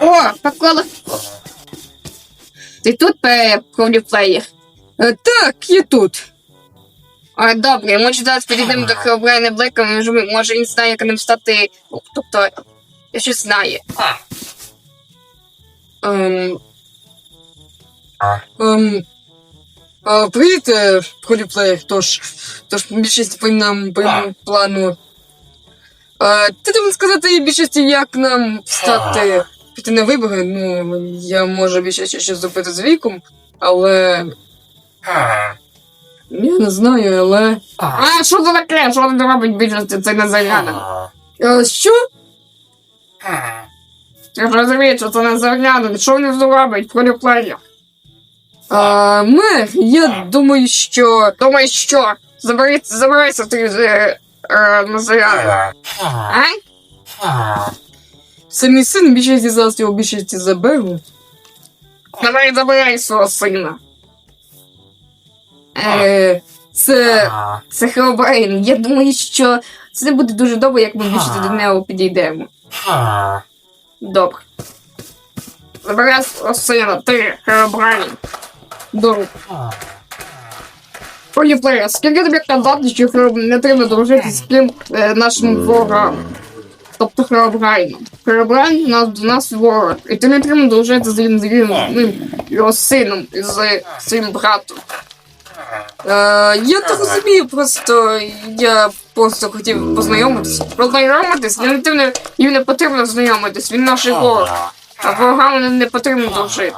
О, приколи. Ти тут проліплеєр? Е, Так, я тут. А, добре, ми зараз підійдемо до Хеобрайна Блека, може, він знає, як ним стати. Тобто, я щось знає. Ем, ем, а, привіт, е, Холіплеєр, тож, тож більшість по нам по плану. А, ти треба сказати більшості, як нам стати піти на вибори. Ну, я можу більше ще щось зробити з віком, але. Я не знаю, але. А, що це таке? Що він робить більшості? Це не загляда. Що? Я ж розумію, що це не загляда. Що він зробить? Проліплеєр. А, мер, я думаю, що. Думаєш, що? Забирайся ти з е, на загляду. А? Це мій син більшості зараз його більшості заберу. Давай забирай свого сина. Е, це. Це Хеобрейн. Я думаю, що це буде дуже добре, як ми більше до нього підійдемо. Добре. Забирай свого сина, ти, Хеобрейн. Добре. Поліплеєр, скільки тобі казати, що Хеобрейн не треба дружити з ким е, нашим ворогом? Тобто. Хеобрейн у нас до нас ворог. І ти не треба дружити з ним, з ним, його сином, і з своїм братом. Е, я так розумію, просто я просто хотів познайомитися. Познайомитись, не потрібно, їм не потрібно знайомитись, він наш ворог. А ворогам не- не потрібно дружити.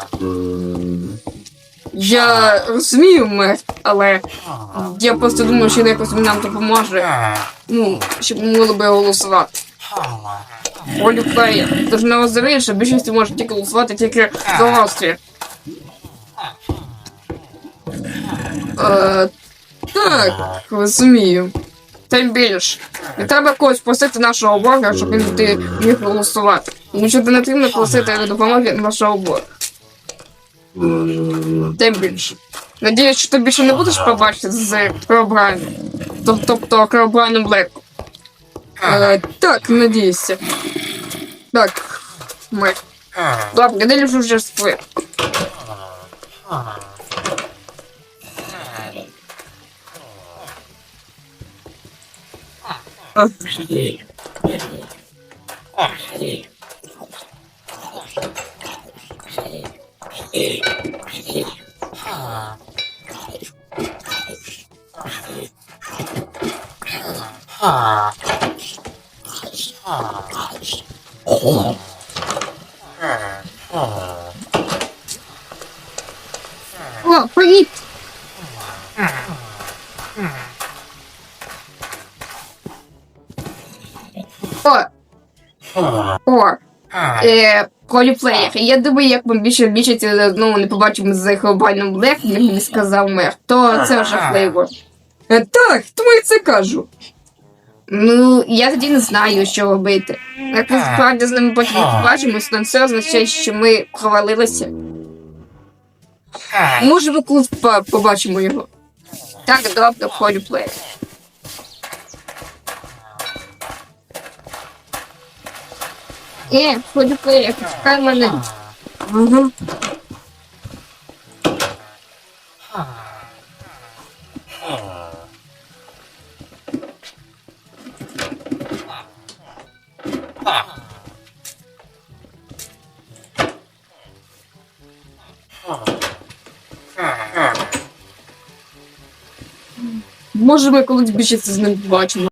Я розумію, мер, але я просто думаю, що якось він нам допоможе. Ну, щоб ми могли би голосувати. Поліплеєр. Тож не розумієш, що більшість може тільки голосувати тільки за Австрію. Е, так, розумію. Тим більше. Не треба когось просити нашого ворога, щоб він ти міг голосувати. Тому що не потрібно просити допомоги нашого ворога. Тим більше. Надіюсь, що ти більше не будеш побачити з Кробрайном. Тобто Кробрайном Блеком. Е, так, надіюся. Так, мер. Добре, не лишу вже сплив. О, привіт! О, о, е, коліплеєр. Я думаю, як ми більше більше ну, не побачимо з глобальним блек, як мені сказав мер, то це жахливо. Е, так, тому я це кажу. Ну, я тоді не знаю, що робити. Як ми справді з ними потім побачимось, то це означає, що ми провалилися. Може, ми побачимо його. Так, добре, коліплеєр. Е, коліплеєр, чекай мене. Ага. Може, ми колись більше з ним побачимо.